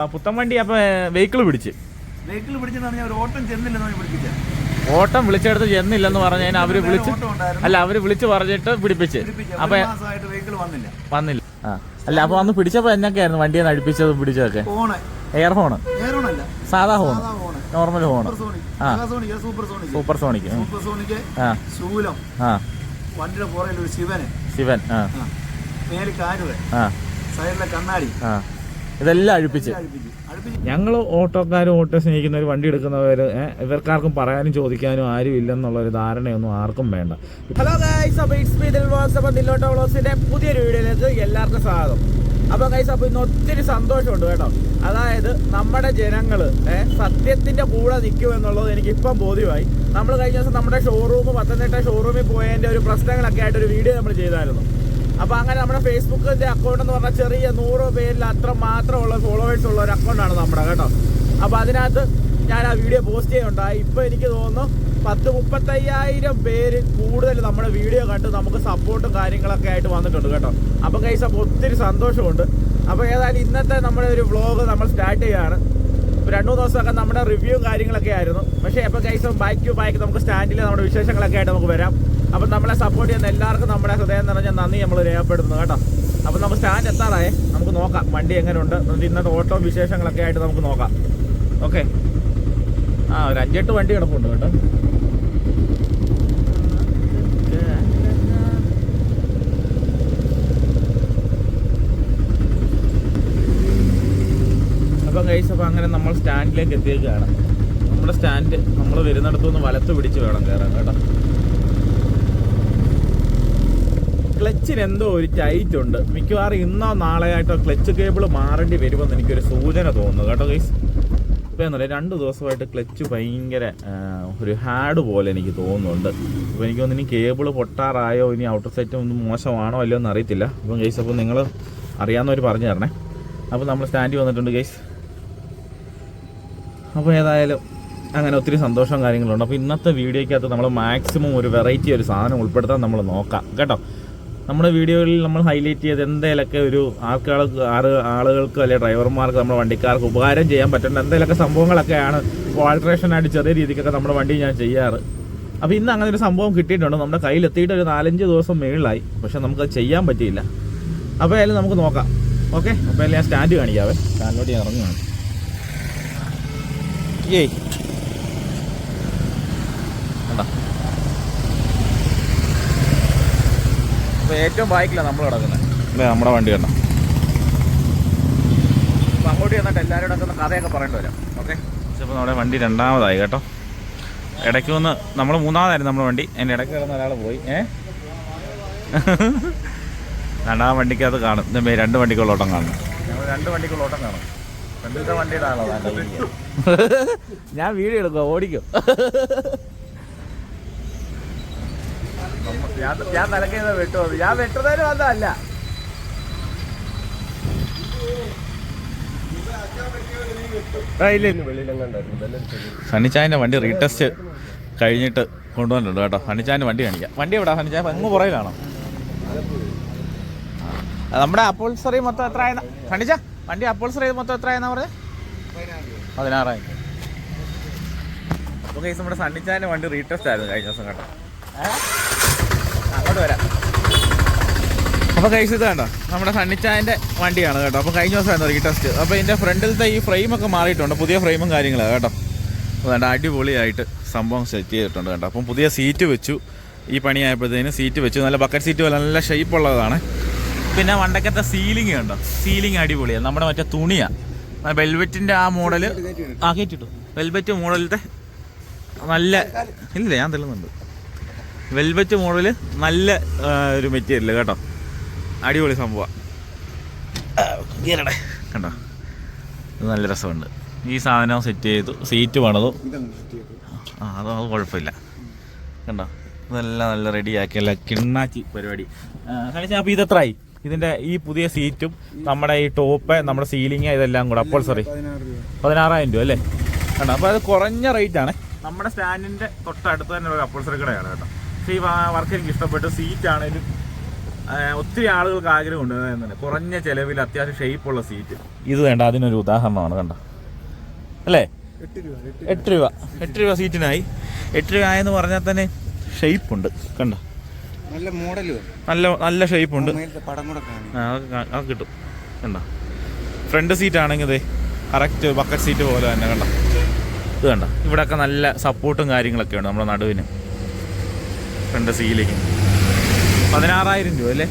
പുത്തൻ വണ്ടി അപ്പൊ വെഹിക്കിൾ പിടിച്ച്. വെഹിക്കിൾ പിടിച്ചെന്ന് പറഞ്ഞാൽ ഓട്ടം ചെന്നില്ലെന്ന് പിടിപ്പിച്ചത്. ഓട്ടം വിളിച്ചെടുത്ത് ചെന്നില്ലെന്ന് പറഞ്ഞു കഴിഞ്ഞാൽ അവർ വിളിച്ച് അല്ല അവർ വിളിച്ച് പറഞ്ഞിട്ട് പിടിപ്പിച്ച്. അപ്പൊ വന്നില്ല. വന്നില്ല. ആ അല്ല അപ്പൊ അന്ന് പിടിച്ചപ്പോ എന്നൊക്കെയായിരുന്നു വണ്ടിയെ നടിപ്പിച്ചതും പിടിച്ചതൊക്കെ? എയർ ഫോൺ സാധാ phone normal phone supersonic ആ. സൂപ്പർ ഉം. ആ. ശൂലം. ആ. വണ്ടിയുടെ പുറകിൽ ഒരു ശിവന്. ശിവൻ ആ. കാരുവൻ ആ. സൈഡിലെ കണ്ണാടി. ആ. ഇതെല്ലാം അഴിപ്പിച്ച്. ഞങ്ങൾ ഓട്ടോക്കാരും ഓട്ടോ സ്നേഹിക്കുന്നവർ വണ്ടി എടുക്കുന്നവർ ഇവർക്കാർക്കും പറയാനും ചോദിക്കാനും ആരും ഇല്ലെന്നുള്ളൊരു ധാരണയൊന്നും ആർക്കും വേണ്ട. ഹലോ ഗൈസ് അപ്പോൾ ഇറ്റ്സ് മീ ദിൽ വ്ളോഗ്സ് അപ്പോൾ ദില്ലോട്ടോ പുതിയൊരു വീഡിയോയിലേക്ക് എല്ലാവർക്കും സ്വാഗതം. അപ്പോൾ ഗൈസ് അപ്പോൾ ഇന്ന് ഒത്തിരി സന്തോഷമുണ്ട് കേട്ടോ. അതായത് നമ്മുടെ ജനങ്ങൾ സത്യത്തിന്റെ കൂടെ നിൽക്കും എന്നുള്ളത് എനിക്ക് ഇപ്പം ബോധ്യമായി. നമ്മൾ കഴിഞ്ഞ ദിവസം നമ്മുടെ ഷോറൂം പത്തനംതിട്ട ഷോറൂമിൽ പോയതിന്റെ ഒരു പ്രശ്നങ്ങളൊക്കെ ആയിട്ട് ഒരു വീഡിയോ നമ്മൾ ചെയ്തായിരുന്നു. അപ്പൊ അങ്ങനെ നമ്മുടെ ഫേസ്ബുക്കിന്റെ അക്കൗണ്ട് എന്ന് പറഞ്ഞാൽ ചെറിയ നൂറ് പേരിൽ അത്ര മാത്രമുള്ള ഫോളോവേഴ്സ് ഉള്ള ഒരു അക്കൗണ്ടാണ് നമ്മുടെ കേട്ടോ. അപ്പൊ അതിനകത്ത് ഞാൻ ആ വീഡിയോ പോസ്റ്റ് ചെയ്യുന്നുണ്ടായി ഇപ്പൊ എനിക്ക് തോന്നുന്നു പത്ത് മുപ്പത്തയ്യായിരം പേര് കൂടുതൽ നമ്മുടെ വീഡിയോ കണ്ട് നമുക്ക് സപ്പോർട്ടും കാര്യങ്ങളൊക്കെ ആയിട്ട് വന്നിട്ടുണ്ട് കേട്ടോ. അപ്പൊ കൈസ് അപ്പോൾ ഒത്തിരി സന്തോഷമുണ്ട്. അപ്പൊ ഏതായാലും ഇന്നത്തെ നമ്മുടെ ഒരു വ്ളോഗ് നമ്മൾ സ്റ്റാർട്ട് ഇപ്പൊ രണ്ടു ദിവസമൊക്കെ നമ്മുടെ റിവ്യൂ കാര്യങ്ങളൊക്കെ ആയിരുന്നു. പക്ഷേ എപ്പോൾ കൈസും ബൈക്ക് ടു ബൈക്ക് നമുക്ക് സ്റ്റാൻഡിൽ നമ്മുടെ വിശേഷങ്ങളൊക്കെ ആയിട്ട് നമുക്ക് വരാം. അപ്പം നമ്മളെ സപ്പോർട്ട് ചെയ്യുന്ന എല്ലാവർക്കും നമ്മുടെ ഹൃദയം നിറഞ്ഞ നന്ദി നമ്മൾ രേഖപ്പെടുത്തുന്നു കേട്ടോ. അപ്പം നമ്മൾ സ്റ്റാൻഡ് എത്താറായേ. നമുക്ക് നോക്കാം വണ്ടി എങ്ങനെയുണ്ട്. എന്നിട്ട് ഇന്നത്തെ ഓട്ടോ വിശേഷങ്ങളൊക്കെ ആയിട്ട് നമുക്ക് നോക്കാം. ഓക്കെ ആ ഒരു അഞ്ചെട്ട് വണ്ടി കിടപ്പുണ്ട് കേട്ടോ. അപ്പം കൈസ് അപ്പം അങ്ങനെ നമ്മൾ സ്റ്റാൻഡിലേക്ക് എത്തിയേക്കാണ് നമ്മുടെ സ്റ്റാൻഡ് നമ്മൾ വരുന്നിടത്തുനിന്ന് വലത്ത് പിടിച്ച് വേണം കയറാൻ കേട്ടോ. ക്ലച്ചിന് എന്തോ ഒരു ടൈറ്റ് ഉണ്ട്. മിക്കവാറും ഇന്നോ നാളെയായിട്ടോ ക്ലച്ച് കേബിൾ മാറേണ്ടി വരുമെന്ന് എനിക്കൊരു സൂചന തോന്നുന്നു. കേട്ടോ ഗൈസ് ഇപ്പം എന്നല്ല രണ്ട് ദിവസമായിട്ട് ക്ലച്ച് ഭയങ്കര ഒരു ഹാഡ് പോലെ എനിക്ക് തോന്നുന്നുണ്ട്. അപ്പോൾ എനിക്ക് ഇനി കേബിൾ പൊട്ടാറായോ ഇനി ഔട്ടർ സെറ്റ് ഒന്നും മോശമാണോ അല്ലയോ എന്ന് അറിയത്തില്ല. അപ്പം ഗൈസ് അപ്പോൾ നിങ്ങൾ അറിയാവുന്നവർ പറഞ്ഞു തരണേ. അപ്പോൾ നമ്മൾ സ്റ്റാൻഡിൽ വന്നിട്ടുണ്ട് ഗൈസ് അപ്പോൾ ഏതായാലും അങ്ങനെ ഒത്തിരി സന്തോഷവും കാര്യങ്ങളുണ്ട്. അപ്പോൾ ഇന്നത്തെ വീഡിയോയ്ക്കകത്ത് നമ്മൾ മാക്സിമം ഒരു വെറൈറ്റി ഒരു സാധനം ഉൾപ്പെടുത്താൻ നമ്മൾ നോക്കാം. കേട്ടോ? നമ്മുടെ വീഡിയോയിൽ നമ്മൾ ഹൈലൈറ്റ് ചെയ്ത് എന്തെങ്കിലുമൊക്കെ ഒരു ആൾക്കാർക്ക് ആറ് ആളുകൾക്ക് അല്ലെങ്കിൽ ഡ്രൈവർമാർക്ക് നമ്മുടെ വണ്ടിക്കാർക്ക് ഉപകാരം ചെയ്യാൻ പറ്റേണ്ട എന്തെങ്കിലുമൊക്കെ സംഭവങ്ങളൊക്കെയാണ് ആൾട്രേഷനായിട്ട് ചെറിയ രീതിക്കൊക്കെ നമ്മുടെ വണ്ടി ഞാൻ ചെയ്യാറ്. അപ്പോൾ ഇന്ന് അങ്ങനെ ഒരു സംഭവം കിട്ടിയിട്ടുണ്ട്. നമ്മുടെ കയ്യിലെത്തിയിട്ട് ഒരു നാലഞ്ച് ദിവസം മേളിലായി. പക്ഷെ നമുക്കത് ചെയ്യാൻ പറ്റിയില്ല. അപ്പോൾ അതിൽ നമുക്ക് നോക്കാം. ഓക്കെ അപ്പോൾ ഞാൻ സ്റ്റാൻഡ് കാണിക്കാവേ സ്റ്റാൻഡിലോട്ട് ഞാൻ ഇറങ്ങുകയാണ് ഏയ്. അപ്പോൾ ഏറ്റവും ബാക്കിലാണ് നമ്മൾ കിടക്കുന്നത് അല്ലേ നമ്മുടെ വണ്ടി തന്നെ. അപ്പോൾ അങ്ങോട്ട് ചെന്നിട്ട് എല്ലാവരോടും ഒക്കെ കഥയൊക്കെ പറയേണ്ടി വരാം. ഓക്കെ? ഇപ്പോൾ നമ്മുടെ വണ്ടി രണ്ടാമതായി കേട്ടോ. ഇടയ്ക്ക് വന്ന് നമ്മൾ മൂന്നാമതായിരുന്നു നമ്മുടെ വണ്ടി. എന്റെ ഇടയ്ക്ക് കിടന്ന ഒരാൾ പോയി. ഏ? രണ്ടാം വണ്ടിക്കകത്ത് കാണും. ഇതേ രണ്ട് വണ്ടിക്കുള്ള ഓട്ടം കാണും. ഞങ്ങൾ രണ്ട് വണ്ടിക്കുള്ള ഓട്ടം കാണും. രണ്ടിലത്തെ വണ്ടിയുടെ ആളാണ് ഞാൻ വീഡിയോ എടുക്കുക ഓടിക്കും. ഞാൻ ഞാൻ നിലക്കുന്ന വെട്ടു ഞാൻ വെട്ടുന്നതിന് വന്നതല്ല. സണ്ണിച്ചായന്റെ വണ്ടി റീടെസ്റ്റ് കഴിഞ്ഞിട്ട് കൊണ്ടുവന്നിട്ടുണ്ട് കേട്ടോ. സണ്ണിച്ചായന്റെ വണ്ടി കാണിക്കാം. വണ്ടി എവിടാ സണ്ണിച്ചായ അങ്ങ് പുറകിലാണോ നമ്മുടെ അപ്പോൾസറി മൊത്തം എത്ര ആയെന്ന സണ്ണിച്ച വണ്ടി അപ്പോൾസറി മൊത്തം എത്ര ആയെന്നാ പറഞ്ഞത് പതിനാറായിരം അപ്പോൾ കേസ് നമ്മുടെ സണ്ണിച്ചായന്റെ വണ്ടി റീടെസ്റ്റ് ആയിരുന്നു കഴിഞ്ഞ ദിവസം കേട്ടോ ഏ? അങ്ങോട്ട് വരാം അപ്പോൾ കൈസ് ഇത് കണ്ടോ? നമ്മുടെ സണ്ണിച്ചായന്റെ വണ്ടിയാണ് കേട്ടോ. അപ്പോൾ കഴിഞ്ഞ ദിവസമായിരുന്നു റീടെസ്റ്റ് അപ്പോൾ ഇതിന്റെ ഫ്രണ്ടിലത്തെ ഈ ഫ്രെയിമൊക്കെ മാറിയിട്ടുണ്ട്. പുതിയ ഫ്രെയിമും കാര്യങ്ങളാണ് കേട്ടോ. വേണ്ട അടിപൊളിയായിട്ട് സംഭവം സെറ്റ് ചെയ്തിട്ടുണ്ട് കേട്ടോ. അപ്പം പുതിയ സീറ്റ് വെച്ചു. ഈ പണിയായപ്പോഴത്തേന് സീറ്റ് വെച്ചു. നല്ല ബക്കറ്റ് സീറ്റ് പോലെ നല്ല ഷേപ്പ് ഉള്ളതാണ്. പിന്നെ വണ്ടക്കത്തെ സീലിംഗ് കണ്ടോ? സീലിംഗ് അടിപൊളിയാണ്. നമ്മുടെ മറ്റേ തുണിയാണ് വെൽവെറ്റിന്റെ ആ മോഡൽ ആ കേട്ടിട്ടു? വെൽവെറ്റ് മോഡലത്തെ നല്ല ഇല്ല ഞാൻ തെളിവുന്നുണ്ട് വെൽവെറ്റ് മോഡൽ നല്ല ഒരു മെറ്റീരിയൽ കേട്ടോ. അടിപൊളി സംഭവമാണ് കണ്ടോ? ഇത് നല്ല രസമുണ്ട്. ഈ സാധനം സെറ്റ് ചെയ്തു സീറ്റ് പണിതു ആ അത് അത് കുഴപ്പമില്ല. കണ്ടോ? ഇതെല്ലാം നല്ല റെഡിയാക്കി അല്ല കിണ്ണാച്ചി പരിപാടി. കളിച്ച അപ്പോൾ ഇതെത്രയായി ഇതിന്റെ ഈ പുതിയ സീറ്റും നമ്മുടെ ഈ ടോപ്പ് നമ്മുടെ സീലിംഗ് ഇതെല്ലാം കൂടെ. അപ്പോൾ സോറി പതിനാറായിരം രൂപ അല്ലേ? കണ്ടോ? അപ്പോൾ അത് കുറഞ്ഞ റേറ്റാണ് ആണ്. നമ്മുടെ സ്റ്റാൻഡിന്റെ തൊട്ടടുത്ത് തന്നെ ഒരു അപ്പോൾസറി കടയാണ് കേട്ടോ. പക്ഷേ ഈ വർക്ക് എനിക്ക് ഇഷ്ടപ്പെട്ടു. സീറ്റ് ആണെങ്കിലും ആ, ഒത്തിരി ആളുകൾക്ക് ആഗ്രഹം ഉണ്ട് കുറഞ്ഞ ചെലവിൽ അത്യാവശ്യം ഷേപ്പുള്ള സീറ്റ് ഇത് വേണ്ട അതിനൊരു ഉദാഹരണമാണ് കണ്ട? അല്ലേ? എട്ട് രൂപ. എട്ട് രൂപ സീറ്റിനായി എട്ട് രൂപ എന്ന് പറഞ്ഞാൽ തന്നെ ഷേപ്പ് ഉണ്ട്. കണ്ട? നല്ല മോഡൽ നല്ല നല്ല ഷേപ്പ് ഉണ്ട്. മേലത്തെ പടം കൂടെ ആ, അത് കിട്ടും. കണ്ട? ഫ്രണ്ട് സീറ്റ് ആണെങ്കിൽ ഇതേ കറക്റ്റ് ബക്കറ്റ് സീറ്റ് പോലെ തന്നെ കണ്ട? ഇത് കണ്ട? ഇവിടെയൊക്കെ നല്ല സപ്പോർട്ടും കാര്യങ്ങളൊക്കെ ഉണ്ട് നമ്മുടെ നടുവിന്. ഫ്രണ്ട് സീലേക്ക് പതിനാറായിരം രൂപ അല്ലേ?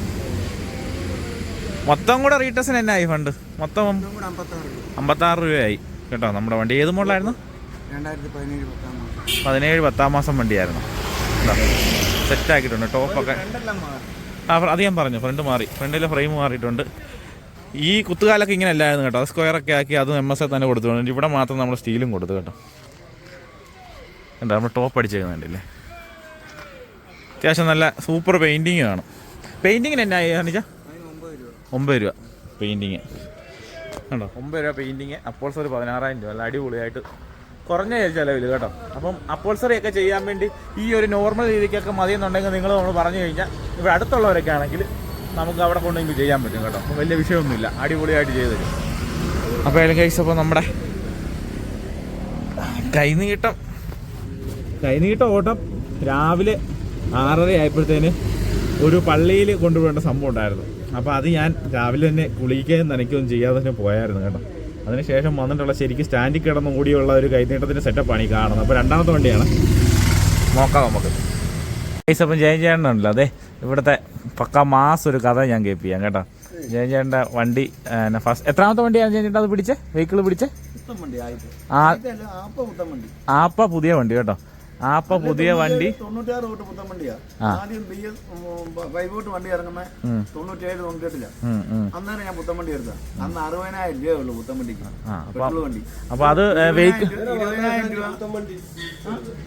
മൊത്തം കൂടെ റീറ്റസിന് എന്നായി ഫണ്ട് മൊത്തം അമ്പത്താറ് രൂപ അമ്പത്താറ് രൂപയായി. കേട്ടോ നമ്മുടെ വണ്ടി. ഏത് മോഡലായിരുന്നു? പതിനേഴ് പത്താം മാസം വണ്ടിയായിരുന്നു. സെറ്റ് ആക്കിയിട്ടുണ്ട്. ടോപ്പൊക്കെ ആ അത് ഞാൻ പറഞ്ഞു. ഫ്രണ്ട് മാറി. ഫ്രണ്ടിലെ ഫ്രെയിം മാറിയിട്ടുണ്ട്. ഈ കുത്തുകാലൊക്കെ ഇങ്ങനെ അല്ലായിരുന്നു കേട്ടോ. അത് സ്ക്വയറൊക്കെ ആക്കി അത് എം എസ് തന്നെ കൊടുത്തു. ഇവിടെ മാത്രം നമ്മൾ സ്റ്റീലും കൊടുത്തു കേട്ടോ. എന്താ നമ്മൾ ടോപ്പ് അടിച്ചേക്കുന്നുണ്ടല്ലേ അത്യാവശ്യം നല്ല സൂപ്പർ പെയിന്റിങ് കാണും. പെയിന്റിങ്ങിന് എന്നാ കാണിച്ചാ അതിന് ഒമ്പത് രൂപ. പെയിന്റിങ്. കണ്ടോ? ഒമ്പത് രൂപ പെയിന്റിങ്. സർ പതിനാറായിരം രൂപ. നല്ല അടിപൊളിയായിട്ട് കുറഞ്ഞ ചിലവിൽ കേട്ടോ. അപ്പം അപ്പോൾ സറിയൊക്കെ ചെയ്യാൻ വേണ്ടി ഈ ഒരു നോർമൽ രീതിക്കൊക്കെ മതിയെന്നുണ്ടെങ്കിൽ നിങ്ങൾ നമ്മൾ പറഞ്ഞു കഴിഞ്ഞാൽ ഇവിടെ അടുത്തുള്ളവരൊക്കെ ആണെങ്കിൽ നമുക്ക് അവിടെ കൊണ്ടെങ്കിൽ ചെയ്യാൻ പറ്റും കേട്ടോ. അപ്പം വലിയ വിഷയമൊന്നുമില്ല. അടിപൊളിയായിട്ട് ചെയ്തു തരും. അപ്പോൾ ഏതായാലും കഴിച്ച് അപ്പോൾ നമ്മുടെ കൈനീട്ടം. കൈനീട്ടം ഓട്ടം രാവിലെ ആറര ആയപ്പോഴത്തേന് ഒരു പള്ളിയിൽ കൊണ്ടുപോകേണ്ട സംഭവം ഉണ്ടായിരുന്നു. അപ്പോൾ അത് ഞാൻ രാവിലെ തന്നെ കുളിക്കുകയും നനയ്ക്കുകയും ചെയ്യാതെ തന്നെ പോയായിരുന്നു കേട്ടോ. അതിനുശേഷം വന്നിട്ടുള്ള ശരിക്കും സ്റ്റാൻഡിൽ കിടന്നും കൂടിയുള്ള ഒരു കൈനീട്ടത്തിന്റെ സെറ്റപ്പാണ് ഈ കാണുന്നത്. അപ്പോൾ രണ്ടാമത്തെ വണ്ടിയാണ്. നോക്കാം നമുക്ക്. പൈസ അപ്പം ജയൻ ചേട്ടനുണ്ടല്ലോ അതെ ഇവിടുത്തെ പക്ക മാസ് ഒരു കഥ ഞാൻ കേൾപ്പിക്കാം കേട്ടോ. ജയൻ ചേട്ടന്റെ വണ്ടി ഫസ്റ്റ് എത്രാമത്തെ വണ്ടിയാണ് ജയൻ ചേട്ടൻ അത് പിടിച്ചേ? വെഹിക്കിൾ പിടിച്ചേ? ആപ്പ പുതിയ വണ്ടി കേട്ടോ. ആപ്പ പുതിയ വണ്ടി? തൊണ്ണൂറ്റാറ് തൊട്ട് പുത്തൻ വണ്ടിയാ. ആദ്യം ബി എസ് ഫൈവോട്ട് വണ്ടി ഇറങ്ങുന്ന. തൊണ്ണൂറ്റേഴ് ഉം. അന്നേരം ഞാൻ പുത്തൻ വണ്ടി എടുത്ത അന്ന് അറുപതിനായിരം രൂപയേ ഉള്ളൂ പുത്തൻ വണ്ടിക്ക്. പെട്രോൾ വണ്ടി. അപ്പോൾ അത് ഇരുപതിനായിരം രൂപ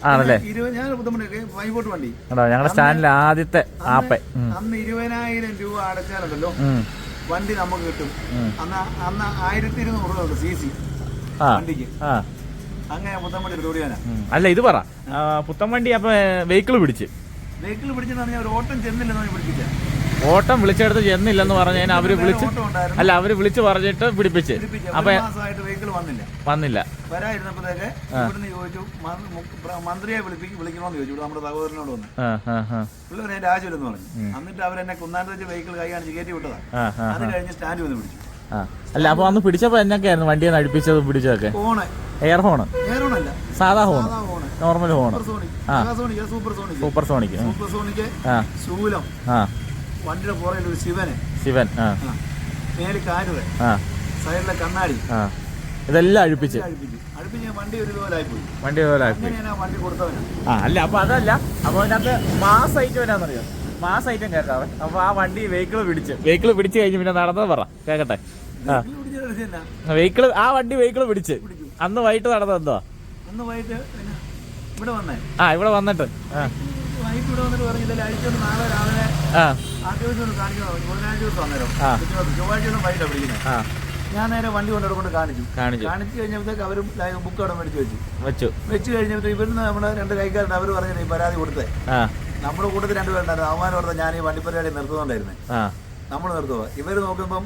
ആണല്ലേ? ഇരുപത് ഞാൻ പുത്തൻ വണ്ടി ഫൈവോട്ട് വണ്ടി. ഞങ്ങളുടെ സ്റ്റാൻഡിലെ ആദ്യത്തെ ആപ്പ. അന്ന് ഇരുപതിനായിരം രൂപ അടച്ചാലുണ്ടല്ലോ. വണ്ടി നമുക്ക് കിട്ടും. അന്ന് അന്ന് ആയിരത്തി ഇരുന്നൂറ് സി സി ആ. വണ്ടിക്ക്. അല്ല ഇത് പറ. ആ, പുത്തൻ വണ്ടി അപ്പൊ വെഹിക്കിൾ പിടിച്ച്. വെഹിക്കിൾ പിടിച്ചെന്ന് ഓട്ടം ചെന്നില്ലെന്ന് പിടിപ്പിച്ച. ഓട്ടം വിളിച്ചെടുത്ത് ചെന്നില്ലെന്ന് പറഞ്ഞ അവർ വിളിച്ച് അല്ല അവർ വിളിച്ച് പറഞ്ഞിട്ട് പിടിപ്പിച്ച്. അപ്പൊ വന്നില്ല. വന്നില്ല. വരായിരുന്നപ്പോഴത്തേക്ക് ചോദിച്ചു മന്ത്രിയെ വിളിക്കണമെന്ന് ചോദിച്ചു. നമ്മുടെ സഹോദരനോട് വന്ന്. പുള്ളി അതിന്റെ ആവശ്യമില്ലെന്ന് പറഞ്ഞു. എന്നിട്ട് അവരെന്നെ കുന്നാനത്ത് വെച്ച് വെഹിക്കിൾ കൈ കാണിച്ച് കയറ്റി വിട്ടതാണ് അത് കഴിഞ്ഞ് സ്റ്റാൻഡ് വന്ന് പിടിച്ചു. ആ. അല്ല അപ്പൊ അന്ന് പിടിച്ചപ്പോ എന്നൊക്കെയായിരുന്നു വണ്ടിയെ അടുപ്പിച്ചത് പിടിച്ചതൊക്കെ? എയർ ഫോൺ സാധാ phone normal phone supersonic ശൂലം. വണ്ടിയുടെ പുറകിൽ ഒരു ശിവന് ശിവൻ കാരുവ സൈഡിലെ കണ്ണാടി. ആ. ഇതെല്ലാം അഴിപ്പിച്ച്. വണ്ടി ആ അല്ല അപ്പൊ അതല്ല. അപ്പൊ അതിനകത്ത് മാസ് ഐറ്റം എന്നാന്നറിയോ? മാസ് ഐറ്റം കേൾക്കാവേ അപ്പൊ ആ വണ്ടി വെഹിക്കിൾ പിടിച്ച്. വെഹിക്കിൾ പിടിച്ചു കഴിഞ്ഞ് പിന്നെ നടന്നത് പറ. കേക്കട്ടെ? വെഹിക്കിൾ ആ വണ്ടി വെഹിക്കിൾ പിടിച്ച്. അന്ന് വൈകിട്ട് നടന്നത് എന്തോ അന്ന് വൈകിട്ട് ഇവിടെ വന്നേ. ആ ഇവിടെ വന്നിട്ട്. ആ. വൈകിട്ട് ഇവിടെ വന്നിട്ട് പറഞ്ഞു നാളെ രാവിലെ കാണിക്കണം. ബുധനാഴ്ച ദിവസം ചൊവ്വാഴ്ച ദിവസം വൈകിട്ടാണ് ഞാൻ നേരെ വണ്ടി കൊണ്ടുവിടെ കൊണ്ട് കാണിച്ചു. കാണിച്ചു. കാണിച്ചു കഴിഞ്ഞപ്പോഴത്തേക്ക് അവരും ബുക്ക് അവിടെ മേടിച്ച് വെച്ചു. വെച്ചു. വെച്ച് കഴിഞ്ഞപ്പോഴത്തേക്ക് ഇവിടുന്ന് നമ്മുടെ രണ്ട് കൈക്കാരുണ്ട് അവർ പറഞ്ഞു ഈ പരാതി കൊടുത്തേ. നമ്മുടെ കൂട്ടത്തിൽ രണ്ടുപേരുണ്ടായിരുന്നു. അവന്മാർ പറഞ്ഞ ഞാൻ ഈ വണ്ടി പരിപാടി നിർത്തുന്നുണ്ടായിരുന്നേ നമ്മൾ നിർത്തുക ഇവർ നോക്കുമ്പം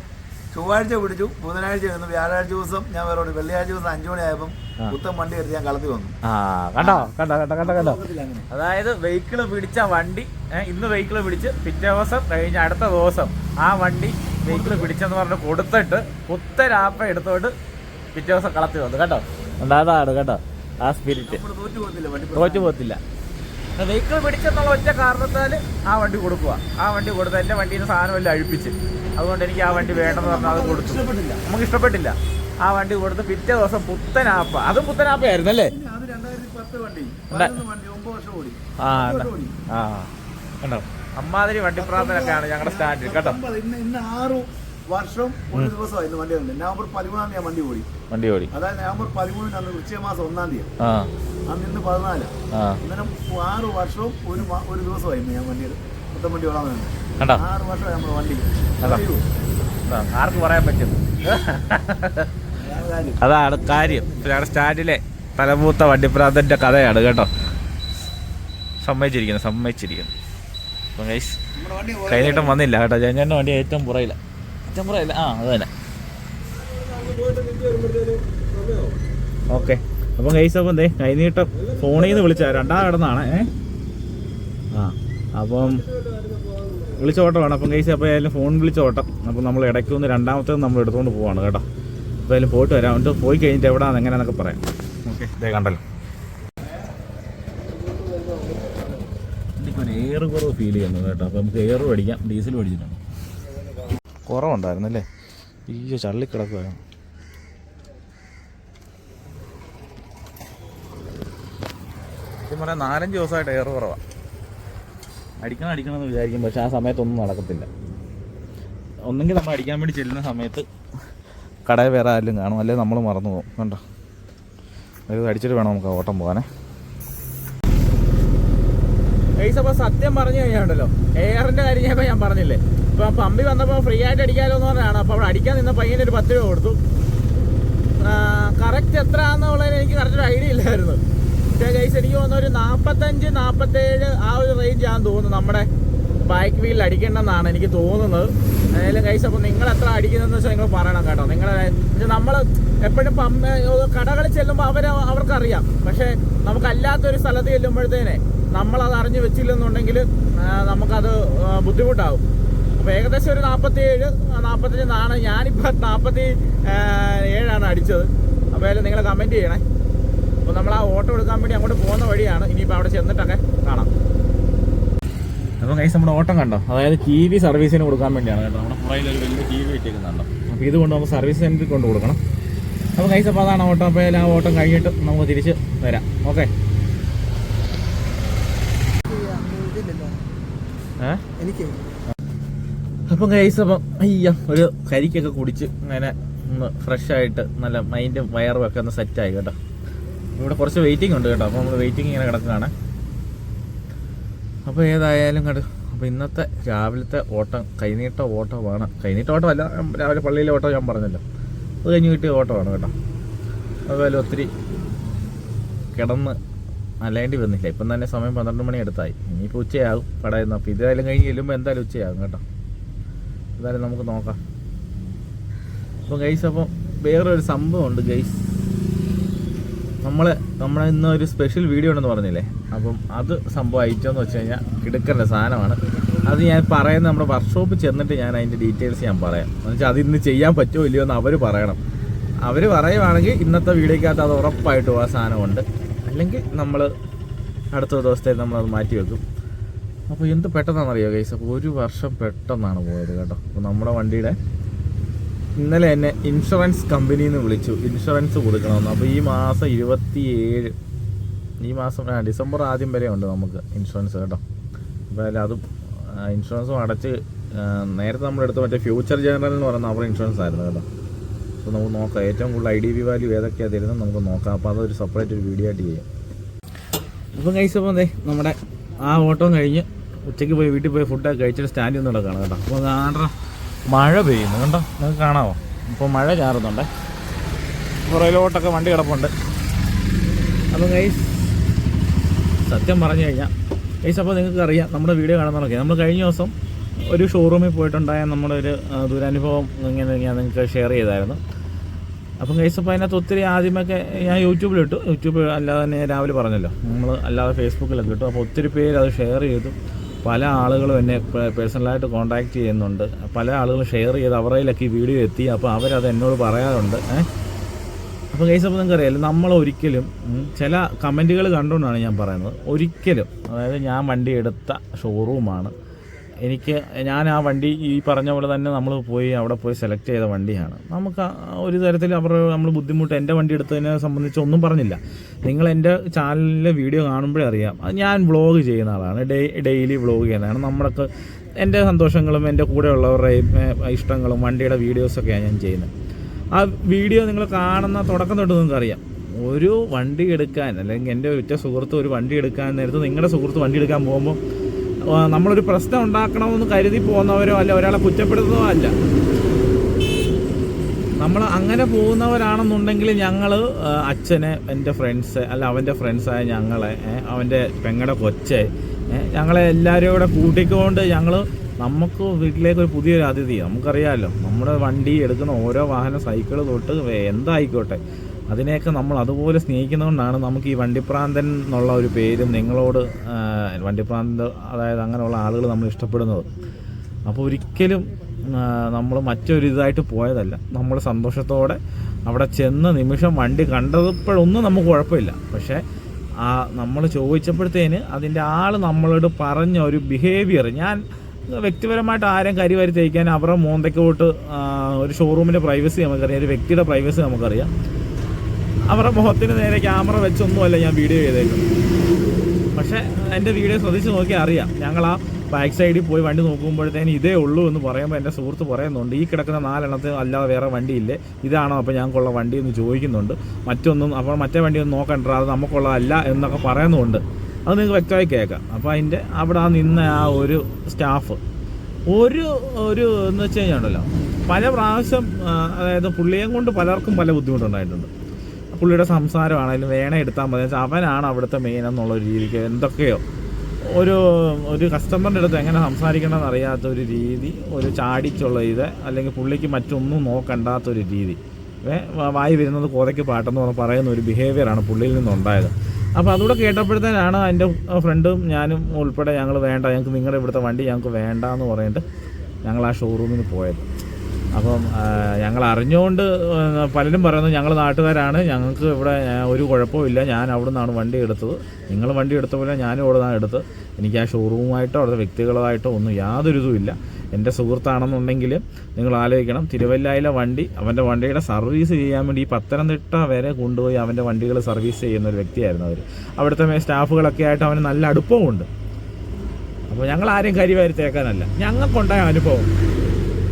ചൊവ്വാഴ്ച പിടിച്ചു ബുധനാഴ്ച ഇരുന്നു വ്യാഴാഴ്ച ദിവസം ഞാൻ വേറെ വെള്ളിയാഴ്ച ദിവസം അഞ്ചു മണിയായപ്പം പുത്തൻ വണ്ടി എടുത്ത് ഞാൻ കളത്തി വന്നു. ആ കണ്ടോ കണ്ടോ കണ്ടോ കണ്ടോ കണ്ടോ. അതായത് വെഹിക്കിൾ പിടിച്ച വണ്ടി ഇന്ന് വെഹിക്കിൾ പിടിച്ച് പിറ്റേ ദിവസം കഴിഞ്ഞ അടുത്ത ദിവസം ആ വണ്ടി വെഹിക്കിൾ പിടിച്ചെന്ന് പറഞ്ഞ് കൊടുത്തിട്ട് പുത്തരാപ്പ എടുത്തോണ്ട് പിറ്റേ ദിവസം കളത്തി വന്നു. കേട്ടോ അതാണ് കേട്ടോ ആ സ്പിരിറ്റ് നമ്മൾ തോറ്റു പോകുന്നില്ല വണ്ടി തോറ്റു പോകത്തില്ല. വെഹിക്കിൾ പിടിച്ചെന്നുള്ള ഒറ്റ കാരണത്താൽ ആ വണ്ടി കൊടുക്കുക ആ വണ്ടി കൊടുത്ത് എന്റെ വണ്ടിയിൽ നിന്ന് സാധനം എല്ലാം അഴിപ്പിച്ച്. അതുകൊണ്ട് എനിക്ക് ആ വണ്ടി വേണമെന്ന് പറഞ്ഞാൽ അത് കൊടുത്തു. നമുക്ക് ഇഷ്ടപ്പെട്ടില്ല. ആ വണ്ടി കൊടുത്ത് പിറ്റേ ദിവസം പുത്തനാപ്പ അതും പുത്തനാപ്പയായിരുന്നു അല്ലേ? അമ്മാതിരി ആ കണ്ടോ അമ്മാതിരി വണ്ടിപ്രാന്തനൊക്കെയാണ് ഞങ്ങളുടെ സ്റ്റാൻഡിൽ. കേട്ടോ? വർഷം ഒരു ദിവസമായിരുന്നു വണ്ടി വന്നത്. നവംബർ പതിമൂന്നാം തീയതി വണ്ടി ഓടി. വണ്ടി ഓടി. അതായത് നവംബർ പതിമൂന്നിന് അന്ന് വൃശ്ചിക മാസം ഒന്നാം തീയതി. അന്ന് ഇന്ന് പതിനാല്. ആ. അന്നേരം ആറ് വർഷവും ഒരു ഒരു ദിവസമായിരുന്നു ഞാൻ വണ്ടി മൊത്തം വണ്ടി ഓടാൻ തന്നെ കണ്ടോ? ആറ് വർഷം നമ്മുടെ വണ്ടി? ആർക്ക് പറയാൻ പറ്റും? അതാണ് കാര്യം. ഞങ്ങളുടെ സ്റ്റാൻഡിലെ തലമൂത്ത വണ്ടിപ്രാന്തന്റെ കഥയാണ് കേട്ടോ. സമ്മതിച്ചിരിക്കുന്നു സമ്മതിച്ചിരിക്കുന്നു. അപ്പം വണ്ടി കൈനീട്ടം വന്നില്ല കേട്ടോ. ഞാൻ വണ്ടി ഏറ്റവും പുറയില്ല പുറയില്ല ആ അത് തന്നെ. ഓക്കെ. അപ്പം ഗൈസ് അപ്പം എന്തേ കൈനീട്ടം ഫോണിൽ നിന്ന് വിളിച്ചാൽ രണ്ടാം കിടന്നാണ് ഏ? ആ അപ്പം വിളിച്ച ഓട്ടമാണ് അപ്പം ഗൈസ് അപ്പം ഏതായാലും ഫോൺ വിളിച്ച ഓട്ടം. അപ്പം നമ്മൾ ഇടയ്ക്ക് ഒന്ന് രണ്ടാമത്തേത് നമ്മൾ എടുത്തുകൊണ്ട് പോവാണ് കേട്ടോ. അപ്പോൾ ഏതായാലും പോയിട്ട് വരാം. എന്നിട്ട് പോയി കഴിഞ്ഞിട്ട് എവിടെയാണ് എങ്ങനെയാണെന്നൊക്കെ പറയാം. ഓക്കെ ഇതേ കണ്ടല്ലോ. എനിക്കൊരു എയർ കുറവ് ഫീൽ ചെയ്യുന്നു കേട്ടോ. അപ്പം നമുക്ക് എയർ മേടിക്കാം. ഡീസൽ മേടിച്ചിട്ടുണ്ട്. കുറവുണ്ടായിരുന്നു അല്ലേ അയ്യോ ചള്ളിക്കിടക്കുവായിരുന്നു സത്യം പറയാം നാലഞ്ച് ദിവസമായിട്ട് എയർ കുറവാണ് അടിക്കണം അടിക്കണം എന്ന് വിചാരിക്കും പക്ഷെ ആ സമയത്തൊന്നും നടക്കത്തില്ല. ഒന്നെങ്കിൽ നമ്മൾ അടിക്കാൻ വേണ്ടി ചെല്ലുന്ന സമയത്ത് കടയിൽ വേറെ ആരും കാണും അല്ലെങ്കിൽ നമ്മൾ മറന്നു പോകും. കണ്ടോ? ഒരു അടിച്ചിട്ട് വേണം നമുക്ക് ഓട്ടം പോകാനേ. അപ്പോൾ സത്യം പറഞ്ഞു കഴിഞ്ഞാണ്ടല്ലോ എയറിന്റെ കാര്യം ഞാൻ പറഞ്ഞില്ലേ? ഇപ്പൊ പമ്പി വന്നപ്പോൾ ഫ്രീ ആയിട്ട് അടിക്കാലോ എന്ന് പറഞ്ഞാണ് അപ്പോൾ അവിടെ അടിക്കാൻ നിന്ന പയ്യന് ഒരു പത്ത് രൂപ കൊടുത്തു. കറക്റ്റ് എത്ര ആണെന്നുള്ളതിന് എനിക്ക് കറക്റ്റ് ഒരു ഐഡിയ ഇല്ലായിരുന്നു. പക്ഷേ ഗൈസ് എനിക്ക് തോന്നുന്നു ഒരു നാൽപ്പത്തഞ്ച് നാൽപ്പത്തേഴ് ആ ഒരു റേഞ്ച് ആണെന്ന് തോന്നുന്നു നമ്മുടെ ബൈക്ക് വീലിൽ അടിക്കേണ്ടെന്നാണ് എനിക്ക് തോന്നുന്നത്. ഏതായാലും ഗൈസ് അപ്പോൾ നിങ്ങൾ എത്ര അടിക്കുന്നതെന്ന് വെച്ചാൽ നിങ്ങൾ പറയണം കേട്ടോ. നിങ്ങളെ നമ്മൾ എപ്പോഴും പമ്പ കടകളിൽ ചെല്ലുമ്പോൾ അവർ അവർക്കറിയാം. പക്ഷേ നമുക്കല്ലാത്തൊരു സ്ഥലത്ത് ചെല്ലുമ്പോഴത്തേനെ നമ്മളത് അറിഞ്ഞു വെച്ചില്ലെന്നുണ്ടെങ്കിൽ നമുക്കത് ബുദ്ധിമുട്ടാവും. അപ്പോൾ ഏകദേശം ഒരു നാൽപ്പത്തി ഏഴ് നാൽപ്പത്തി നാണ് ഞാനിപ്പോൾ നാൽപ്പത്തി ഏഴാണ് അടിച്ചത്. അപ്പോൾ അതിൽ നിങ്ങൾ കമന്റ് ചെയ്യണേ. അപ്പോൾ നമ്മൾ ആ ഓട്ടോ എടുക്കാൻ വേണ്ടി അങ്ങോട്ട് പോകുന്ന വഴിയാണ്. ഇനിയിപ്പോൾ അവിടെ ചെന്നിട്ടൊക്കെ കാണാം. അപ്പോൾ കൈസ് നമ്മുടെ ഓട്ടം കണ്ടോ? അതായത് ടി വി സർവീസിന് കൊടുക്കാൻ വേണ്ടിയാണ് കേട്ടോ. നമ്മുടെ പുറയിൽ ഒരു വലിയ ടി വി ഇട്ടിരിക്കുന്നുണ്ടോ അപ്പോൾ ഇതുകൊണ്ട് നമുക്ക് സർവീസ് സെന്ററിൽ കൊണ്ട് കൊടുക്കണം. അപ്പോൾ കൈസ് അപ്പോൾ അതാണ് ഓട്ടം. അപ്പോൾ ആ ഓട്ടം കഴിഞ്ഞിട്ട് നമുക്ക് തിരിച്ച് വരാം. ഓക്കെ ഏഹ് എനിക്ക് അപ്പം കൈസ് അപ്പം അയ്യ ഒരു കരിക്കൊക്കെ കുടിച്ച് അങ്ങനെ ഒന്ന് ഫ്രഷായിട്ട് നല്ല മൈൻഡും വയറും ഒക്കെ ഒന്ന് സെറ്റായി കേട്ടോ. ഇവിടെ കുറച്ച് വെയിറ്റിംഗ് ഉണ്ട് കേട്ടോ അപ്പോൾ നമ്മൾ വെയിറ്റിംഗ് ഇങ്ങനെ കിടക്കുകയാണ്. അപ്പോൾ ഏതായാലും കണ്ടു. അപ്പോൾ ഇന്നത്തെ രാവിലത്തെ ഓട്ടം കൈനീട്ട ഓട്ടമാണ്. കൈനീട്ട ഓട്ടമല്ല രാവിലെ പള്ളിയിലെ ഓട്ടം ഞാൻ പറഞ്ഞല്ലോ. അത് കഴിഞ്ഞ് കിട്ടിയ ഓട്ടമാണ് കേട്ടോ. അതുപോലെ ഒത്തിരി കിടന്ന് അലയേണ്ടി വന്നില്ല. ഇപ്പം തന്നെ സമയം പന്ത്രണ്ട് മണി അടുത്തായി. ഇനിയിപ്പോൾ ഉച്ചയാകും കടയിൽ നിന്ന്. അപ്പോൾ ഇതായാലും കഴിഞ്ഞ് ചെല്ലുമ്പോൾ എന്തായാലും ഉച്ചയാകും കേട്ടോ. എന്തായാലും നമുക്ക് നോക്കാം. അപ്പം ഗൈസ് ഒരു വേറൊരു സംഭവമുണ്ട് ഗൈസ് നമ്മൾ നമ്മളെ ഇന്ന് ഒരു സ്പെഷ്യൽ വീഡിയോ ഉണ്ടെന്ന് പറഞ്ഞില്ലേ? അപ്പം അത് സംഭവം അയച്ചോന്ന് വെച്ച് കഴിഞ്ഞാൽ കിടക്കേണ്ട സാധനമാണ്. അത് ഞാൻ പറയുന്നത് നമ്മുടെ വർക്ക്ഷോപ്പിൽ ചെന്നിട്ട് ഞാൻ അതിന്റെ ഡീറ്റെയിൽസ് ഞാൻ പറയാം. എന്ന് വെച്ചാൽ അത് ഇന്ന് ചെയ്യാൻ പറ്റുമോ ഇല്ലയോ എന്ന് അവർ പറയണം. അവർ പറയുവാണെങ്കിൽ ഇന്നത്തെ വീഡിയോക്കകത്ത് അത് ഉറപ്പായിട്ടും ആ സാധനമുണ്ട്. അല്ലെങ്കിൽ നമ്മൾ അടുത്ത ദിവസത്തേക്ക് നമ്മളത് മാറ്റി വെക്കും. അപ്പോൾ എന്ത് പെട്ടെന്നാണെന്നറിയോ ഗൈസ് അപ്പോൾ ഒരു വർഷം പെട്ടെന്നാണ് പോയത് കേട്ടോ. അപ്പോൾ നമ്മുടെ വണ്ടിയുടെ ഇന്നലെ എന്നെ ഇൻഷുറൻസ് കമ്പനിയിൽ നിന്ന് വിളിച്ചു. ഇൻഷുറൻസ് കൊടുക്കണമെന്ന്. അപ്പോൾ ഈ മാസം ഇരുപത്തി ഏഴ് ഈ മാസം ഡിസംബർ ആദ്യം വരെ ഉണ്ട് നമുക്ക് ഇൻഷുറൻസ് കേട്ടോ. അപ്പോൾ അല്ല അതും ഇൻഷുറൻസും അടച്ച് നേരത്തെ നമ്മളെടുത്ത് മറ്റേ ഫ്യൂച്ചർ ജനറൽ എന്ന് പറയുന്ന അവരുടെ ഇൻഷുറൻസ് ആയിരുന്നു കേട്ടോ. അപ്പോൾ നമുക്ക് നോക്കാം. ഏറ്റവും കൂടുതൽ ഐ ഡി ബി വാല്യൂ ഏതൊക്കെയാണ് തരുന്നത് നമുക്ക് നോക്കാം. അപ്പോൾ അതൊരു സെപ്പറേറ്റ് ഒരു വീഡിയോ ആയിട്ട് ചെയ്യാം. അപ്പം കഴിച്ചപ്പോൾ അതെ നമ്മുടെ ആ ഓട്ടം കഴിഞ്ഞ് ഉച്ചയ്ക്ക് പോയി വീട്ടിൽ പോയി ഫുഡൊക്കെ കഴിച്ചിട്ട് സ്റ്റാൻഡിൽ നിന്ന് കാണാം കേട്ടോ. അപ്പോൾ കാണാൻ മഴ പെയ്യുന്നു കണ്ടോ? നിങ്ങൾക്ക് കാണാമോ ഇപ്പോൾ മഴ ചാറുന്നുണ്ടേ. പുറയിലോട്ടൊക്കെ വണ്ടി കിടപ്പുണ്ട്. അപ്പം ഗൈസ് സത്യം പറഞ്ഞു കഴിഞ്ഞാൽ ഗൈസ് അപ്പോൾ നിങ്ങൾക്ക് അറിയാം നമ്മുടെ വീഡിയോ കാണുന്നതൊക്കെ നമ്മൾ കഴിഞ്ഞ ദിവസം ഒരു ഷോറൂമിൽ പോയിട്ടുണ്ടായ നമ്മുടെ ഒരു ദുരനുഭവം ഇങ്ങനെ ഞാൻ നിങ്ങൾക്ക് ഷെയർ ചെയ്തായിരുന്നു. അപ്പം ഗൈസ് അപ്പോൾ അതിനകത്ത് ഒത്തിരി ആദ്യമൊക്കെ ഞാൻ യൂട്യൂബിലിട്ടു യൂട്യൂബ് അല്ലാതെ തന്നെ രാവിലെ പറഞ്ഞല്ലോ. നമ്മൾ അല്ലാതെ ഫേസ്ബുക്കിലൊക്കെ ഇട്ടു. അപ്പോൾ ഒത്തിരി പേര് അത് ഷെയർ ചെയ്തു. പല ആളുകളും എന്നെ പേഴ്സണലായിട്ട് കോൺടാക്റ്റ് ചെയ്യുന്നുണ്ട്. പല ആളുകളും ഷെയർ ചെയ്ത് അവരയിലൊക്കെ ഈ വീഡിയോ എത്തി. അപ്പോൾ അവരത് എന്നോട് പറയാറുണ്ട്. അപ്പോൾ കേസ് അപ്പോൾ നിങ്ങൾക്ക് അറിയാലോ നമ്മൾ ഒരിക്കലും ചില കമന്റുകൾ കണ്ടുകൊണ്ടാണ് ഞാൻ പറയുന്നത്. ഒരിക്കലും അതായത് ഞാൻ വണ്ടി എടുത്ത ഷോറൂമാണ് എനിക്ക് ഞാൻ ആ വണ്ടി ഈ പറഞ്ഞ പോലെ തന്നെ നമ്മൾ പോയി അവിടെ പോയി സെലക്ട് ചെയ്ത വണ്ടിയാണ്. നമുക്ക് ഒരു തരത്തിൽ അവർ നമ്മൾ ബുദ്ധിമുട്ട് എന്റെ വണ്ടി എടുത്തതിനെ സംബന്ധിച്ച് ഒന്നും പറഞ്ഞില്ല. നിങ്ങൾ എന്റെ ചാനലിലെ വീഡിയോ കാണുമ്പോഴേ അറിയാം. ഞാൻ വ്ളോഗ് ചെയ്യുന്ന ആളാണ്. ഡേ ഡെയിലി വ്ളോഗ് ചെയ്യുന്നതാണ്. നമ്മളൊക്കെ എന്റെ സന്തോഷങ്ങളും എന്റെ കൂടെയുള്ളവരുടെയും ഇഷ്ടങ്ങളും വണ്ടിയുടെ വീഡിയോസൊക്കെയാണ് ഞാൻ ചെയ്യുന്നത്. ആ വീഡിയോ നിങ്ങൾ കാണുന്ന തുടക്കം തൊട്ട് നിങ്ങൾക്ക് അറിയാം. ഒരു വണ്ടി എടുക്കാൻ അല്ലെങ്കിൽ എന്റെ ഉറ്റ സുഹൃത്ത് ഒരു വണ്ടി എടുക്കാൻ നേരത്ത് നിങ്ങളുടെ സുഹൃത്ത് വണ്ടി എടുക്കാൻ പോകുമ്പോൾ നമ്മളൊരു പ്രശ്നം ഉണ്ടാക്കണമെന്ന് കരുതി പോകുന്നവരോ അല്ല ഒരാളെ കുറ്റപ്പെടുത്തുന്നതോ അല്ല. നമ്മൾ അങ്ങനെ പോകുന്നവരാണെന്നുണ്ടെങ്കിൽ ഞങ്ങൾ അച്ഛനെ എന്റെ ഫ്രണ്ട്സ് അല്ല അവന്റെ ഫ്രണ്ട്സായ ഞങ്ങളെ അവന്റെ പെങ്ങടെ കൊച്ചെ ഞങ്ങളെ എല്ലാവരും കൂടെ കൂട്ടിക്കൊണ്ട് ഞങ്ങൾ നമുക്ക് വീട്ടിലേക്ക് ഒരു പുതിയൊരു അതിഥി നമുക്കറിയാമല്ലോ നമ്മുടെ വണ്ടി എടുക്കുന്ന ഓരോ വാഹനം സൈക്കിൾ തൊട്ട് എന്തായിക്കോട്ടെ. അതിനെയൊക്കെ നമ്മൾ അതുപോലെ സ്നേഹിക്കുന്നതുകൊണ്ടാണ് നമുക്ക് ഈ വണ്ടിപ്രാന്തൻ എന്നുള്ള ഒരു പേരും നിങ്ങളോട് വണ്ടിപ്രാന്ത് അതായത് അങ്ങനെയുള്ള ആളുകൾ നമ്മൾ ഇഷ്ടപ്പെടുന്നത്. അപ്പോൾ ഒരിക്കലും നമ്മൾ മറ്റൊരിതായിട്ട് പോയതല്ല. നമ്മൾ സന്തോഷത്തോടെ അവിടെ ചെന്ന നിമിഷം വണ്ടി കണ്ടപ്പോഴൊന്നും നമുക്ക് കുഴപ്പമില്ല. പക്ഷേ ആ നമ്മൾ ചോദിച്ചപ്പോഴത്തേന് അതിന്റെ ആൾ നമ്മളോട് പറഞ്ഞ ഒരു ബിഹേവിയർ ഞാൻ വ്യക്തിപരമായിട്ട് ആരും കരിവാരി തേക്കാൻ അവരുടെ മോന്തയ്ക്കോട്ട് ഒരു ഷോറൂമിന്റെ പ്രൈവസി നമുക്കറിയാം ഒരു വ്യക്തിയുടെ പ്രൈവസി നമുക്കറിയാം. അവരുടെ മുഖത്തിന് നേരെ ക്യാമറ വെച്ചൊന്നുമല്ല ഞാൻ വീഡിയോ ചെയ്തേക്കുന്നത്. പക്ഷേ എന്റെ വീഡിയോ ശ്രദ്ധിച്ച് നോക്കിയാൽ അറിയാം. ഞങ്ങൾ ആ ബാക്ക് സൈഡിൽ പോയി വണ്ടി നോക്കുമ്പോഴത്തേന് ഇതേ ഉള്ളൂ എന്ന് പറയുമ്പോൾ എന്റെ സുഹൃത്ത് പറയുന്നുണ്ട് ഈ കിടക്കുന്ന നാലെണ്ണത്തിൽ അല്ലാതെ വേറെ വണ്ടിയില്ലേ? ഇതാണോ അപ്പോൾ ഞങ്ങൾക്കുള്ള വണ്ടി? എന്ന് ചോദിക്കുന്നുണ്ട്. മറ്റൊന്നും അപ്പോൾ മറ്റേ വണ്ടി ഒന്നും നോക്കണ്ട അത് നമുക്കുള്ളതല്ല എന്നൊക്കെ പറയുന്നുണ്ട്. അത് നിങ്ങൾക്ക് വ്യക്തമായി കേൾക്കാം. അപ്പോൾ അതിന്റെ അവിടെ ആ നിന്ന ആ ഒരു സ്റ്റാഫ് ഒരു ഒരു എന്ന് വെച്ച് കഴിഞ്ഞാൽ ഉണ്ടല്ലോ പല പ്രാവശ്യം അതായത് പുള്ളിയെ കൊണ്ട് പലർക്കും പല ബുദ്ധിമുട്ടുണ്ടായിട്ടുണ്ട്. പുള്ളിയുടെ സംസാരമാണെങ്കിലും വേണേ എടുത്താൽ മതി. അവനാണ് അവിടുത്തെ മെയിൻ എന്നുള്ള ഒരു രീതിക്ക് എന്തൊക്കെയോ. ഒരു ഒരു കസ്റ്റമറിന്റെ അടുത്ത് എങ്ങനെ സംസാരിക്കണമെന്ന് അറിയാത്ത ഒരു രീതി ഒരു ചാടിച്ചുള്ള ഇത് അല്ലെങ്കിൽ പുള്ളിക്ക് മറ്റൊന്നും നോക്കണ്ടാത്തൊരു രീതി. വായി വരുന്നത് കോതയ്ക്ക് പാട്ടെന്ന് പറഞ്ഞ് പറയുന്ന ഒരു ബിഹേവിയറാണ് പുള്ളിയിൽ നിന്നുണ്ടായത്. അപ്പോൾ അതുകൂടെ കേട്ടപ്പോഴത്തേനാണ് എന്റെ ഫ്രണ്ടും ഞാനും ഉൾപ്പെടെ ഞങ്ങൾ വേണ്ട ഞങ്ങൾക്ക് നിങ്ങളുടെ ഇവിടുത്തെ വണ്ടി ഞങ്ങൾക്ക് വേണ്ട എന്ന് പറഞ്ഞിട്ട് ഞങ്ങൾ ആ ഷോറൂമിൽ പോയത്. അപ്പം ഞങ്ങൾ അറിഞ്ഞുകൊണ്ട് പലരും പറയുന്നത് ഞങ്ങൾ നാട്ടുകാരാണ് ഞങ്ങൾക്ക് ഇവിടെ ഒരു കുഴപ്പമില്ല ഞാൻ അവിടെ നിന്നാണ് വണ്ടി എടുത്തത്. നിങ്ങൾ വണ്ടി എടുത്ത പോലെ ഞാനും അവിടെ നിന്നാണ് എടുത്തത്. എനിക്ക് ആ ഷോറൂമായിട്ടോ അവിടുത്തെ വ്യക്തികളായിട്ടോ ഒന്നും യാതൊരു ഇതുമില്ല എന്റെ സുഹൃത്താണെന്നുണ്ടെങ്കിൽ നിങ്ങൾ ആലോചിക്കണം. തിരുവല്ലായിലെ വണ്ടി അവന്റെ വണ്ടിയുടെ സർവീസ് ചെയ്യാൻ വേണ്ടി ഈ പത്തനംതിട്ട വരെ കൊണ്ടുപോയി അവന്റെ വണ്ടികൾ സർവീസ് ചെയ്യുന്ന ഒരു വ്യക്തിയായിരുന്നു അവർ അവിടുത്തെ സ്റ്റാഫുകളൊക്കെ ആയിട്ട് അവന് നല്ല അടുപ്പമുണ്ട് അപ്പോൾ ഞങ്ങൾ ആരെയും കരി വരുത്തേക്കാനല്ല ഞങ്ങൾക്കുണ്ടായ അനുഭവം.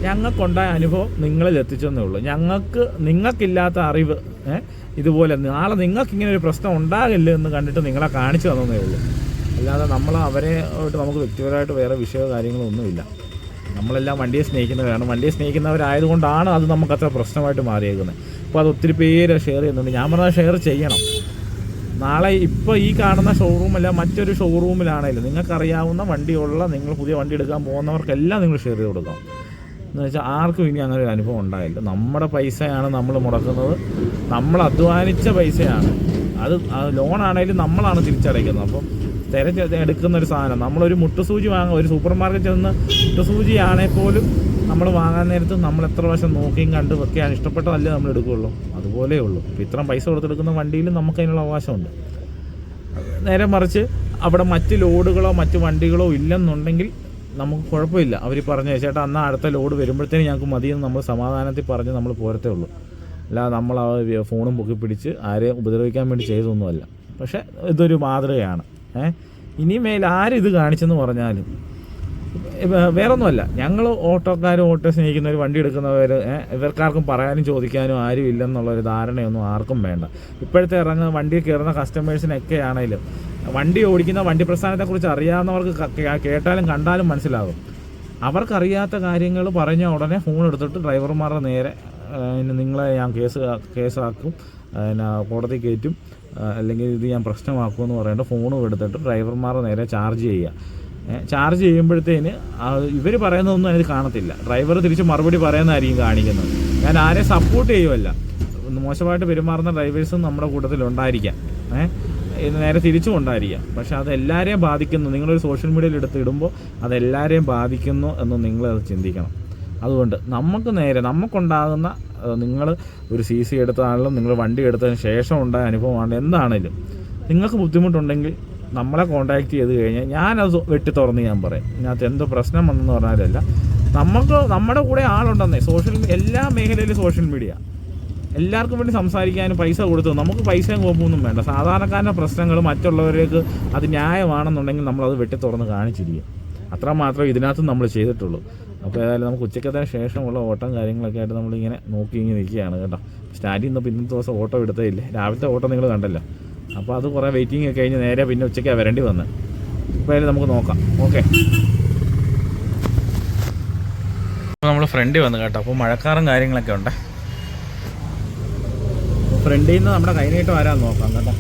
ഞങ്ങൾക്കുണ്ടായ അനുഭവം നിങ്ങളിൽ എത്തിച്ചെന്നേ ഉള്ളൂ. ഞങ്ങൾക്ക് നിങ്ങൾക്കില്ലാത്ത അറിവ് ഇതുപോലെ നാളെ നിങ്ങൾക്ക് ഇങ്ങനെ ഒരു പ്രശ്നം ഉണ്ടാകില്ല എന്ന് കണ്ടിട്ട് നിങ്ങളെ കാണിച്ചു തന്നേ ഉള്ളൂ. അല്ലാതെ നമ്മൾ അവരെ ആയിട്ട് നമുക്ക് വ്യക്തിപരമായിട്ട് വേറെ വിഷയമോ കാര്യങ്ങളോ ഒന്നുമില്ല. നമ്മളെല്ലാം വണ്ടിയെ സ്നേഹിക്കുന്നവരാണ്. വണ്ടിയെ സ്നേഹിക്കുന്നവരായതുകൊണ്ടാണ് അത് നമുക്ക് അത്ര പ്രശ്നമായിട്ട് മാറിയേക്കുന്നത്. അപ്പോൾ അത് ഒത്തിരി പേര് ഷെയർ ചെയ്യുന്നുണ്ട്. ഞാൻ പറഞ്ഞാൽ ഷെയർ ചെയ്യണം. നാളെ ഇപ്പോൾ ഈ കാണുന്ന ഷോറൂമല്ല മറ്റൊരു ഷോറൂമിലാണെങ്കിലും നിങ്ങൾക്കറിയാവുന്ന വണ്ടിയുള്ള നിങ്ങൾ പുതിയ വണ്ടി എടുക്കാൻ പോകുന്നവർക്കെല്ലാം നിങ്ങൾ ഷെയർ ചെയ്ത് കൊടുക്കാം എന്ന് വെച്ചാൽ ആർക്കും ഇനി അങ്ങനെ ഒരു അനുഭവം ഉണ്ടായില്ല. നമ്മുടെ പൈസയാണ് നമ്മൾ മുടക്കുന്നത്. നമ്മൾ അധ്വാനിച്ച പൈസയാണ്. അത് ലോൺ ആണെങ്കിലും നമ്മളാണ് തിരിച്ചടയ്ക്കുന്നത്. അപ്പം തിരഞ്ഞ് എടുക്കുന്ന ഒരു സാധനം. നമ്മളൊരു മുട്ടുസൂചി വാങ്ങുക ഒരു സൂപ്പർ മാർക്കറ്റിൽ നിന്ന് മുട്ടുസൂചി ആണെങ്കിൽ പോലും നമ്മൾ വാങ്ങാൻ നേരത്ത് നമ്മൾ എത്ര വശം നോക്കിയും കണ്ടും ഒക്കെയാണ് ഇഷ്ടപ്പെട്ടതല്ലേ നമ്മൾ എടുക്കുകയുള്ളൂ. അതുപോലെ ഉള്ളൂ. ഇപ്പം ഇത്രയും പൈസ കൊടുത്തെടുക്കുന്ന വണ്ടിയിൽ നമുക്ക് അതിനുള്ള അവകാശമുണ്ട്. നേരെ മറിച്ച് അവിടെ മറ്റ് ലോഡുകളോ മറ്റ് വണ്ടികളോ ഇല്ലെന്നുണ്ടെങ്കിൽ നമുക്ക് കുഴപ്പമില്ല. അവർ പറഞ്ഞു ചേട്ടാ എന്നാൽ അടുത്ത ലോഡ് വരുമ്പോഴത്തേനും ഞങ്ങൾക്ക് മതിയെന്ന് നമ്മൾ സമാധാനത്തിൽ പറഞ്ഞ് നമ്മൾ പോരത്തേ ഉള്ളൂ. അല്ലാതെ നമ്മൾ ആ ഫോണും പൊക്കി പിടിച്ച് ആരെയും ഉപദ്രവിക്കാൻ വേണ്ടി ചെയ്തൊന്നുമല്ല പക്ഷേ ഇതൊരു മാതൃകയാണ്. ഏഹ് ഇനി മേൽ ആരും ഇത് കാണിച്ചെന്ന് പറഞ്ഞാലും വേറൊന്നുമല്ല. ഞങ്ങൾ ഓട്ടോക്കാരും ഓട്ടോ സ്നേഹിക്കുന്നവർ വണ്ടി എടുക്കുന്നവർ ഇവർക്കാർക്കും പറയാനും ചോദിക്കാനും ആരും ഇല്ലെന്നുള്ളൊരു ധാരണയൊന്നും ആർക്കും വേണ്ട. ഇപ്പോഴത്തെ ഇറങ്ങുന്ന വണ്ടി കയറുന്ന കസ്റ്റമേഴ്സിനൊക്കെ ആണെങ്കിലും വണ്ടി ഓടിക്കുന്ന വണ്ടി പ്രസ്ഥാനത്തെക്കുറിച്ച് അറിയാവുന്നവർക്ക് കേട്ടാലും കണ്ടാലും മനസ്സിലാകും അവർക്കറിയാത്ത കാര്യങ്ങൾ പറഞ്ഞ ഉടനെ ഫോൺ എടുത്തിട്ട് ഡ്രൈവർമാരുടെ നേരെ നിങ്ങളെ ഞാൻ കേസ് കേസാക്കും പിന്നെ കോടതി കയറ്റും അല്ലെങ്കിൽ ഇത് ഞാൻ പ്രശ്നമാക്കുമെന്ന് പറഞ്ഞിട്ട് ഫോണും എടുത്തിട്ട് ഡ്രൈവർമാരുടെ നേരെ ചാർജ് ചെയ്യുക. ചാർജ് ചെയ്യുമ്പോഴത്തേന് ഇവർ പറയുന്നതൊന്നും അതിന് കാണത്തില്ല. ഡ്രൈവർ തിരിച്ച് മറുപടി പറയുന്നതായിരിക്കും കാണിക്കുന്നത്. ഞാൻ ആരെ സപ്പോർട്ട് ചെയ്യുമല്ല മോശമായിട്ട് പെരുമാറുന്ന ഡ്രൈവേഴ്സും നമ്മുടെ കൂട്ടത്തിൽ ഉണ്ടായിരിക്കാം. ഏഹ് നേരെ തിരിച്ചും ഉണ്ടായിരിക്കാം. പക്ഷെ അത് എല്ലാവരെയും ബാധിക്കുന്നു. നിങ്ങളൊരു സോഷ്യൽ മീഡിയയിൽ എടുത്ത് ഇടുമ്പോൾ അതെല്ലാവരെയും ബാധിക്കുന്നു എന്ന് നിങ്ങളത് ചിന്തിക്കണം. അതുകൊണ്ട് നമുക്ക് നേരെ നമുക്കുണ്ടാകുന്ന നിങ്ങൾ ഒരു സി സി എടുത്താണെങ്കിലും നിങ്ങൾ വണ്ടി എടുത്തതിന് ശേഷം ഉണ്ടായ അനുഭവമാണ് എന്താണെങ്കിലും നിങ്ങൾക്ക് ബുദ്ധിമുട്ടുണ്ടെങ്കിൽ നമ്മളെ കോൺടാക്ട് ചെയ്ത് കഴിഞ്ഞാൽ ഞാനത് വെട്ടി തുറന്ന് ഞാൻ പറയും. ഇതിനകത്ത് എന്ത് പ്രശ്നം വന്നെന്ന് പറഞ്ഞാലല്ല. നമുക്ക് നമ്മുടെ കൂടെ ആളുണ്ടെന്നേ. സോഷ്യൽ എല്ലാ മേഖലയിലും സോഷ്യൽ മീഡിയ എല്ലാവർക്കും വേണ്ടി സംസാരിക്കാനും പൈസ കൊടുത്തു നമുക്ക് പൈസയും കോപ്പൊന്നും വേണ്ട. സാധാരണക്കാരന്റെ പ്രശ്നങ്ങൾ മറ്റുള്ളവരേക്ക് അത് ന്യായമാണെന്നുണ്ടെങ്കിൽ നമ്മളത് വെട്ടി തുറന്ന് കാണിച്ചിരിക്കും. അത്ര മാത്രമേ ഇതിനകത്ത് നമ്മൾ ചെയ്തിട്ടുള്ളൂ. അപ്പോൾ ഏതായാലും നമുക്ക് ഉച്ചക്കത്തിന് ശേഷമുള്ള ഓട്ടം കാര്യങ്ങളൊക്കെ ആയിട്ട് നമ്മളിങ്ങനെ നോക്കി ഇങ്ങനെ നിൽക്കുകയാണ് കേട്ടോ. സ്റ്റാർട്ട് നിന്ന് ഇന്നത്തെ ദിവസം ഓട്ടോ എടുത്തേ ഇല്ലേ. രാവിലത്തെ ഓട്ടം നിങ്ങൾ കണ്ടല്ലോ. അപ്പോൾ അത് കുറേ വെയിറ്റിംഗ് ഒക്കെ കഴിഞ്ഞ് നേരെ പിന്നെ ഉച്ചയ്ക്കാണ് വരേണ്ടി വന്നത് അതിൽ നമുക്ക് നോക്കാം. ഓക്കെ നമ്മൾ ഫ്രണ്ട് വന്നു കേട്ടോ. അപ്പോൾ മഴക്കാറും കാര്യങ്ങളൊക്കെ ഉണ്ട്. ഫ്രണ്ടിൽ നിന്ന് നമ്മുടെ കൈനീട്ടം ആരാന്ന് നോക്കാം കേട്ടോ.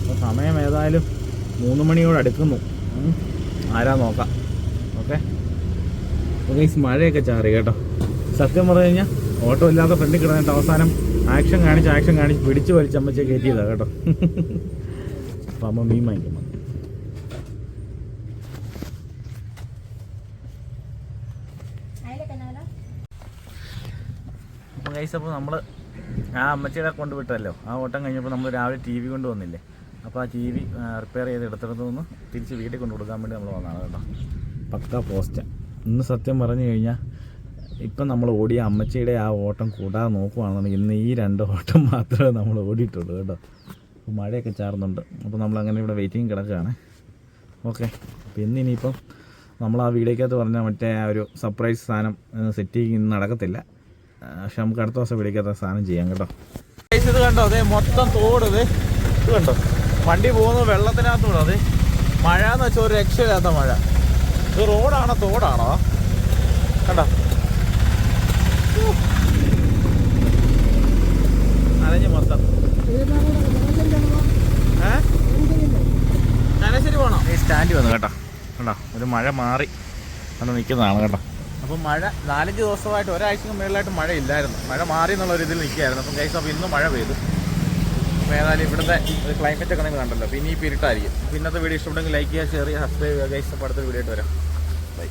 അപ്പോൾ സമയം ഏതായാലും മൂന്ന് മണിയോട് അടുക്കുന്നു. ആരാ നോക്കാം. ഓക്കെ ഓക്കെ മഴയൊക്കെ ചാറി കേട്ടോ. സത്യം പറഞ്ഞു കഴിഞ്ഞാൽ ഓട്ടോ ഇല്ലാത്ത ഫ്രണ്ടിൽ കിടന്നിട്ട് അവസാനം ആക്ഷൻ കാണിച്ച് ആക്ഷൻ കാണിച്ച് പിടിച്ച് വലിച്ച് അമ്മച്ചെ കയറ്റിയതാ കേട്ടോ. അപ്പം അമ്മ മീൻ വാങ്ങിക്കും അപ്പം കൈസ് അപ്പോൾ നമ്മൾ ആ അമ്മച്ചിയുടെ കൊണ്ട് വിട്ടല്ലോ. ആ ഓട്ടം കഴിഞ്ഞപ്പോൾ നമ്മൾ രാവിലെ ടി വി കൊണ്ട് വന്നില്ലേ. അപ്പോൾ ആ ടി വി റിപ്പയർ ചെയ്ത് എടുത്തിടത്തു നിന്ന് തിരിച്ച് വീട്ടിൽ കൊണ്ടു കൊടുക്കാൻ വേണ്ടി നമ്മൾ വന്നതാണ് കേട്ടോ. പക്ക പോസ്റ്റ് ഇന്ന് സത്യം പറഞ്ഞു കഴിഞ്ഞാൽ ഇപ്പം നമ്മൾ ഓടിയ അമ്മച്ചിയുടെ ആ ഓട്ടം കൂടാതെ നോക്കുവാണെങ്കിൽ ഇന്ന് ഈ രണ്ട് ഓട്ടം മാത്രമേ നമ്മൾ ഓടിയിട്ടുള്ളൂ കേട്ടോ. അപ്പോൾ മഴയൊക്കെ ചാർന്നുണ്ട് അപ്പോൾ നമ്മൾ അങ്ങനെ ഇവിടെ വെയിറ്റിംഗ് കിടക്കുകയാണ്. ഓക്കെ ഇന്ന് ഇനിയിപ്പം നമ്മൾ ആ വീഡിയോക്കകത്ത് പറഞ്ഞ മറ്റേ ആ ഒരു സർപ്രൈസ് സാധനം സെറ്റിങ് ഇന്ന് നടക്കത്തില്ല. പക്ഷെ നമുക്ക് അടുത്ത ദിവസം വീടേക്കകത്ത് സാധനം ചെയ്യാം കേട്ടോ. ഇത് കണ്ടോ? അതെ മൊത്തം തോട് ഇത്. ഇത് കണ്ടോ? വണ്ടി പോകുന്നത് വെള്ളത്തിനകത്തൂടെ അതെ മഴ എന്ന് വെച്ചാൽ ഒരു രക്ഷയില്ലാത്ത മഴ. ഇത് റോഡാണോ തോടാണോ? കണ്ടോ? നനഞ്ഞ് മൊത്തം. ഏ? നനശ്ശേരി പോണോ? ഈ സ്റ്റാൻഡ് വന്നു കേട്ടോ. കണ്ടോ? ഒരു മഴ മാറി വന്ന് നിൽക്കുന്നതാണ് കേട്ടോ. അപ്പം മഴ നാലഞ്ച് ദിവസമായിട്ട് ഒരാഴ്ചക്ക് മുകളിലായിട്ട് മഴ ഇല്ലായിരുന്നു മഴ മാറി എന്നുള്ള ഒരു ഇതിൽ നിൽക്കുകയായിരുന്നു. അപ്പം കൈസ് അപ്പോൾ ഇന്ന് മഴ പെയ്തു. അപ്പോൾ ഏതായാലും ഇവിടുത്തെ ഒരു ക്ലൈമറ്റ് ഒക്കെ നിങ്ങൾ കണ്ടല്ലോ. പിന്നെ ഈ പിരിട്ടായിരിക്കും. പിന്നത്തെ വീഡിയോ ഇഷ്ടപ്പെട്ടെങ്കിൽ ലൈക്ക് ചെയ്യുക ഷെയർ ചെയ്യുക സബ്സ്ക്രൈബ് ചെയ്യുക. കൈസ് അപ്പോൾ അടുത്ത വീഡിയോ ആയിട്ട് വരാം. ബൈ